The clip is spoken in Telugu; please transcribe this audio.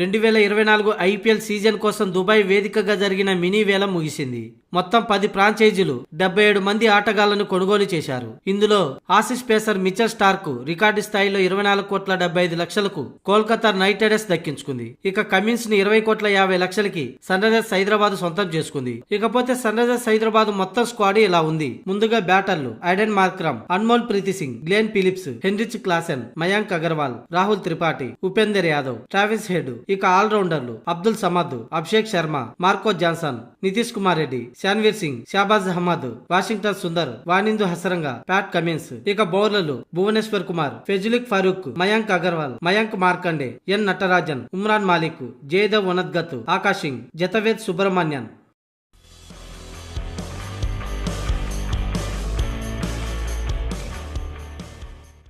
రెండు వేల ఇరవై నాలుగు ఐపీఎల్ సీజన్ కోసం దుబాయ్ వేదికగా జరిగిన మినీ వేలం ముగిసింది. మొత్తం పది ఫ్రాంచైజీలు డెబ్బై ఏడు మంది ఆటగాళ్ళను కొనుగోలు చేశారు. ఇందులో Aussie pacer Mitchell Starc record స్థాయిలో ఇరవై నాలుగు కోట్ల డెబ్బై ఐదు లక్షలకు కోల్కతా నైట్ రైడర్స్ దక్కించుకుంది. ఇక కమిన్స్ని ఇరవై కోట్ల యాభై లక్షలకి సన్ రైజర్స్ హైదరాబాద్ సొంతం చేసుకుంది. ఇకపోతే సన్ రైజర్స్ హైదరాబాద్ మొత్తం స్క్వాడ్ ఇలా ఉంది. ముందుగా బ్యాటర్లు Aiden Markram Anmol Preet Singh Glenn Phillips Heinrich Klaasen Mayank Agarwal Rahul Tripathi Upender Yadav Travis Head ఇక ఆల్రౌండర్లు Abdul Samad Abhishek Sharma Marco Jansen Nitish Kumar Reddy Sanvir Singh Shahbaz Ahmed Washington Sundar Wanindu Hasaranga Pat Cummins. ఇక బౌలర్లు భువనేశ్వర్ కుమార్ ఫెజులిక్ ఫరూక్ మయాంక్ అగర్వాల్ మయాంక్ మార్కండే ఎన్ నటరాజన్ ఉమ్రాన్ మాలిక్ జయదేవ్ వనద్గత్ ఆకాష్ సింగ్ జతవేద్ సుబ్రహ్మణ్యన్.